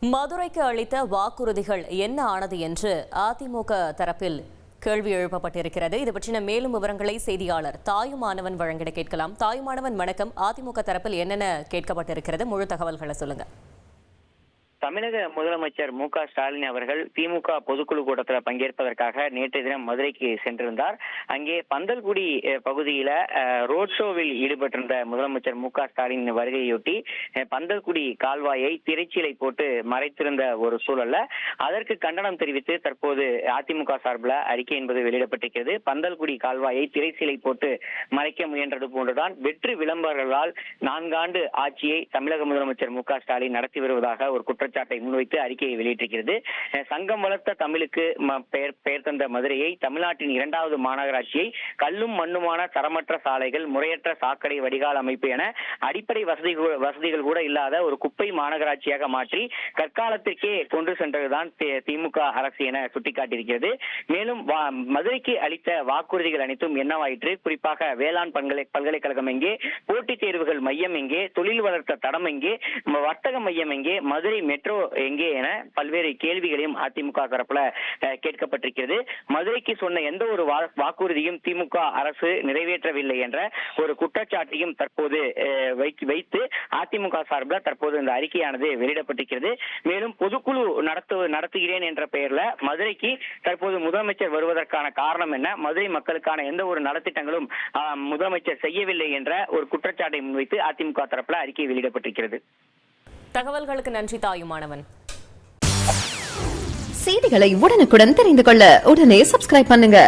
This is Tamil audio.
மதுரைக்கு அளித்த வாக்குறுதிகள் என்ன ஆனது என்று அதிமுக தரப்பில் கேள்வி எழுப்பப்பட்டிருக்கிறது. இது பற்றின மேலும் விவரங்களை செய்தியாளர் தாயுமானவன் வழங்கிட கேட்கலாம். தாயுமானவன் வணக்கம். அதிமுக தரப்பில் என்னென்ன கேட்கப்பட்டிருக்கிறது? முழு தகவல்களை சொல்லுங்க. தமிழக முதலமைச்சர் மு க ஸ்டாலின் அவர்கள் திமுக பொதுக்குழு கூட்டத்தில் பங்கேற்பதற்காக நேற்று தினம் மதுரைக்கு சென்றிருந்தார். அங்கே பந்தல்குடி பகுதியில ரோட் ஷோவில் ஈடுபட்டிருந்த முதலமைச்சர் மு க ஸ்டாலின் வருகையொட்டி பந்தல்குடி கால்வாயை திரைச்சீலை போட்டு மறைத்திருந்த ஒரு சூழல்ல அதற்கு கண்டனம் தெரிவித்து தற்போது அதிமுக சார்பில் அறிக்கை என்பது வெளியிடப்பட்டிருக்கிறது. பந்தல்குடி கால்வாயை திரைச்சீலை போட்டு மறைக்க முயன்றது போன்றுதான் வெற்று விளம்பரங்களால் நான்காண்டு ஆட்சியை தமிழக முதலமைச்சர் மு க ஸ்டாலின் நடத்தி வருவதாக ஒரு குற்றச்சாட்டை முன்வைத்து அறிக்கையை வெளியிட்டிருக்கிறது. சங்கம் வளர்த்த தமிழுக்கு பெயர் பெயர் தந்த மதுரையை தமிழ்நாட்டின் இரண்டாவது மாநகராட்சியை கல்லும் மண்ணுமான தரமற்ற சாலைகள் முறையற்ற சாக்கடை வடிகால் அமைப்பு என அடிப்படை வசதி வசதிகள் கூட இல்லாத ஒரு குப்பை மாநகராட்சியாக மாற்றி கற்காலத்திற்கே கொண்டு சென்றதுதான் திமுக அரசு என சுட்டிக்காட்டியிருக்கிறது. மேலும் வா- மதுரைக்கு அளித்த வாக்குறுதிகள் அனைத்தும் என்னவாயிற்று? குறிப்பாக வேளாண் பல்கலை பல்கலைக்கழகம் எங்கே? போட்டித் தேர்வுகள் மையம் எங்கே? தொழில் வளர்த்த தடம் எங்கே? வர்த்தக மையம் எங்கே? மதுரை மெட்ரோ எங்கே என பல்வேறு கேள்விகளையும் அதிமுக தரப்புல கேட்கப்பட்டிருக்கிறது. மதுரைக்கு சொன்ன எந்த ஒரு வாக்குறுதியும் திமுக அரசு நிறைவேற்றவில்லை என்ற ஒரு குற்றச்சாட்டையும் தற்போது வைத்து- அதிமுக சார்பில் தற்போது இந்த அறிக்கையானது வெளியிடப்பட்டிருக்கிறது. மேலும் பொதுக்குழு நடத்து நடத்துகிறேன் என்ற பெயர்ல மதுரைக்கு தற்போது முதலமைச்சர் வருவதற்கான காரணம் என்ன? மதுரை மக்களுக்கான எந்த ஒரு நலத்திட்டங்களும் முதலமைச்சர் செய்யவில்லை என்ற ஒரு குற்றச்சாட்டை முன்வைத்து அதிமுக தரப்புல அறிக்கை வெளியிடப்பட்டிருக்கிறது. தகவல்களுக்கு நன்றி தாயுமானவன் செய்திகளை உடனுக்குடன் தெரிந்து கொள்ள உடனே சப்ஸ்கிரைப் பண்ணுங்க.